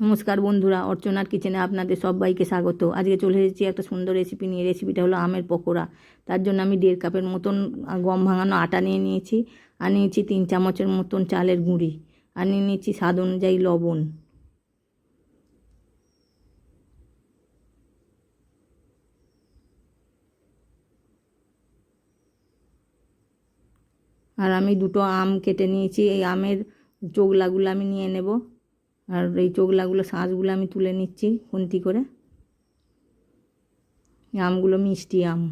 নমস্কার বন্ধুরা, অর্চনার কিচেনে আপনাদের সবাইকে স্বাগত। আজকে চলে এসেছি একটা সুন্দর রেসিপি নিয়ে। রেসিপিটা হলো আমের পকোড়া। তার জন্য আমি দেড় কাপের মতন গম ভাঙানো আটা নিয়ে নিয়েছি। আর নিয়েছি তিন চামচের মতন চালের গুঁড়ি। আর নিয়ে নিয়েছি স্বাদ অনুযায়ী লবণ। আর আমি দুটো আম কেটে নিয়েছি। এই আমের চোগলাগুলো আমি নিয়ে নেব। আর এই চোগলাগুলো, শাঁসগুলো আমি তুলে নিচ্ছি খুন্তি করে। আমগুলো মিষ্টি আম।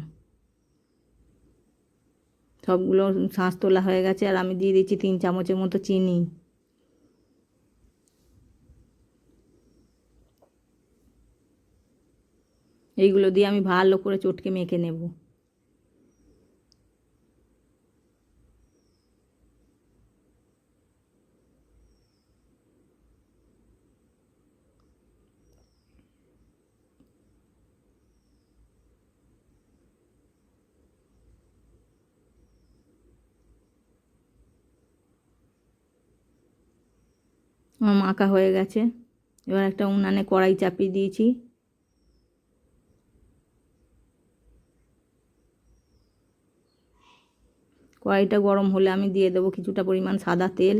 সবগুলো শাঁস তোলা হয়ে গেছে আর আমি দিয়ে দিচ্ছি তিন চামচের মতো চিনি। এইগুলো দিয়ে আমি ভালো করে চটকে মেখে নেব। আমার মাখা হয়ে গেছে। এবার একটা উনানে কড়াই চাপিয়ে দিয়েছি। কড়াইটা গরম হলে আমি দিয়ে দেবো কিছুটা পরিমাণ সাদা তেল।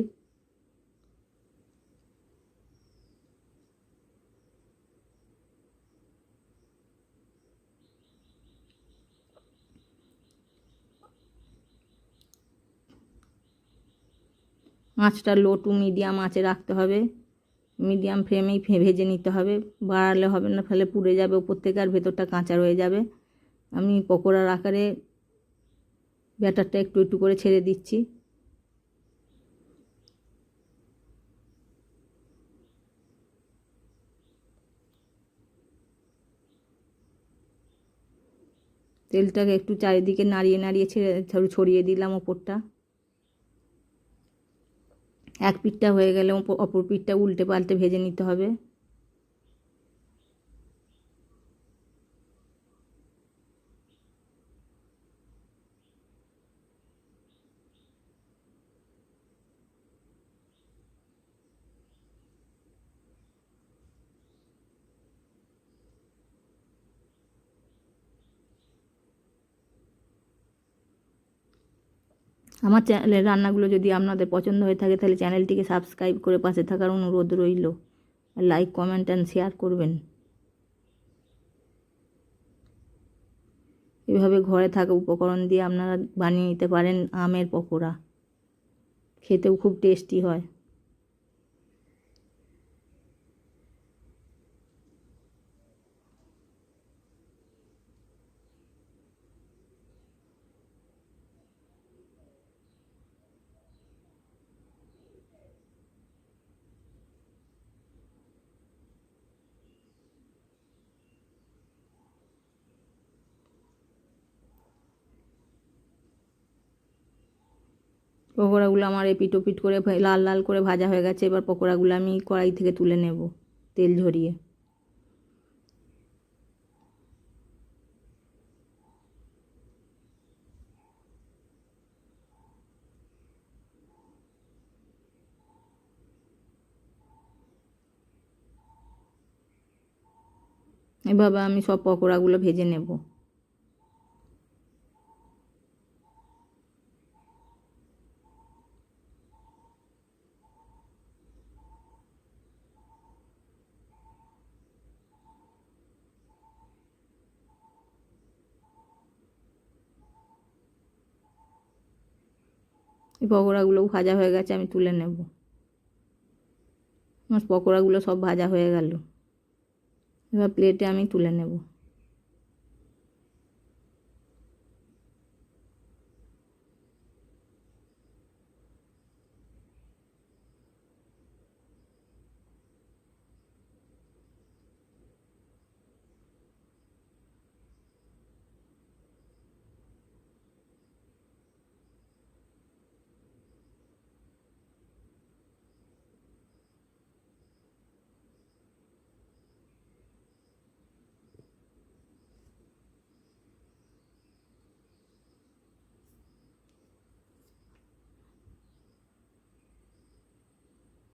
আঁচটা লো টু মিডিয়াম আঁচে রাখতে হবে। মিডিয়াম ফ্লেমেই ভেজে নিতে হবে। বাড়ালে হবে না, ফেলে পুড়ে যাবে ওপর থেকে আর ভেতরটা কাঁচা রয়ে যাবে। আমি পকোড়ার আকারে ব্যাটারটা একটু একটু করে ছেড়ে দিচ্ছি। তেলটাকে একটু চারিদিকে নাড়িয়ে নাড়িয়ে ছেড়ে ছড়িয়ে দিলাম ওপরটা। এক পিঠটা হয়ে গেলে অপর পিঠটা উল্টে পাল্টে ভেজে নিতে হবে। আমার চ্যানেলের রান্নাগুলো যদি আপনাদের পছন্দ হয়ে থাকে, তাহলে চ্যানেলটিকে সাবস্ক্রাইব করে পাশে থাকার অনুরোধ রইল। লাইক কমেন্ট অ্যান্ড শেয়ার করবেন। এভাবে ঘরে থাকা উপকরণ দিয়ে আপনারা বানিয়ে নিতে পারেন আমের পকোড়া। খেতেও খুব টেস্টি হয়। পকোড়াগুলো আমার এপিট ওপিট করে লাল লাল করে ভাজা হয়ে গেছে, এবার পকোড়াগুলো আমি কড়াই থেকে তুলে নেব, তেল ঝরিয়ে। এভাবে আমি সব পকোড়াগুলো ভেজে নেব। এই পকোড়াগুলোও ভাজা হয়ে গেছে, আমি তুলে নেব। আমার পকোড়াগুলো সব ভাজা হয়ে গেল। এবার প্লেটে আমি তুলে নেব।